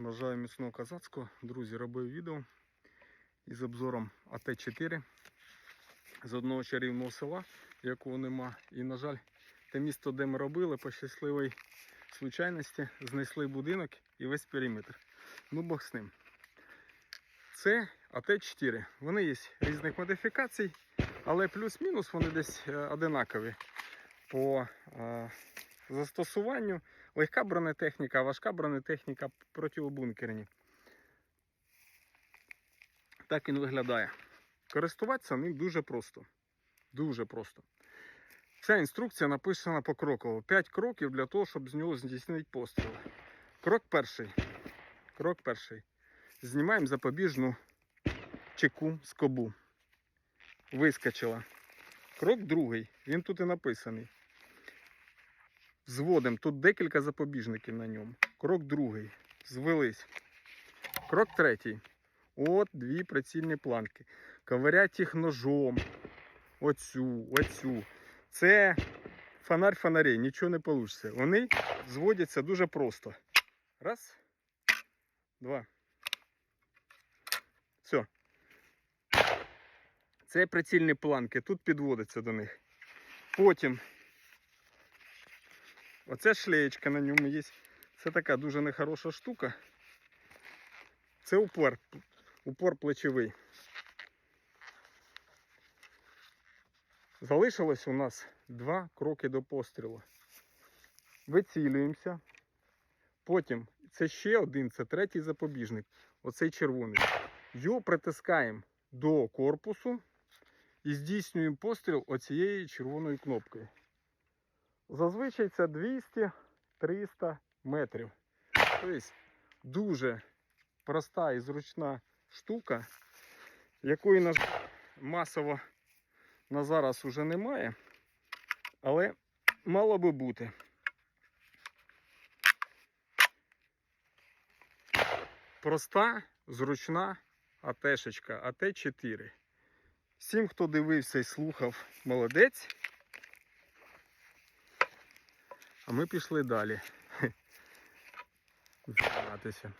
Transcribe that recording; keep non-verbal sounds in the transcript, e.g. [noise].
Бажаю міцного казацького. Друзі, робив відео із обзором АТ-4 з одного чарівного села, якого нема. І, на жаль, те місто, де ми робили, по щасливій случайності знесли будинок і весь периметр. Ну, Бог з ним. Це АТ-4. Вони є різних модифікацій, але плюс-мінус вони десь е, одинакові по е, застосуванню. Легка бронетехніка, важка бронетехніка противобункерні. Так він виглядає. Користуватися ним дуже просто. Дуже просто. Вся інструкція написана покроково. 5 кроків для того, щоб з нього здійснити постріл. Крок перший. Крок перший. Знімаємо запобіжну чеку скобу. Вискочила. Крок другий. Він тут і написаний. Зводимо. Тут декілька запобіжників на ньому. Крок другий. Звелись. Крок третій. От дві прицільні планки. Ковирять їх ножом. Оцю, оцю. Це фонарь фонарей, нічого не вийде. Вони зводяться дуже просто. Раз. Два. Все. Це прицільні планки. Тут підводиться до них. Потім. Оця шлеєчка на ньому є. Це така дуже нехороша штука. Це упор. Упор плечовий. Залишилось у нас два кроки до пострілу. Вицілюємося. Потім це ще один, це третій запобіжник. Оцей червоний. Його притискаємо до корпусу і здійснюємо постріл оцією червоною кнопкою. Зазвичай це 200-300 метрів. Тобто дуже проста і зручна штука, якої на жаль, масово на зараз уже немає, але мало би бути. Проста, зручна АТшечка, АТ-4. Всім, хто дивився і слухав, молодець. А ми пішли далі. [laughs] Займатися.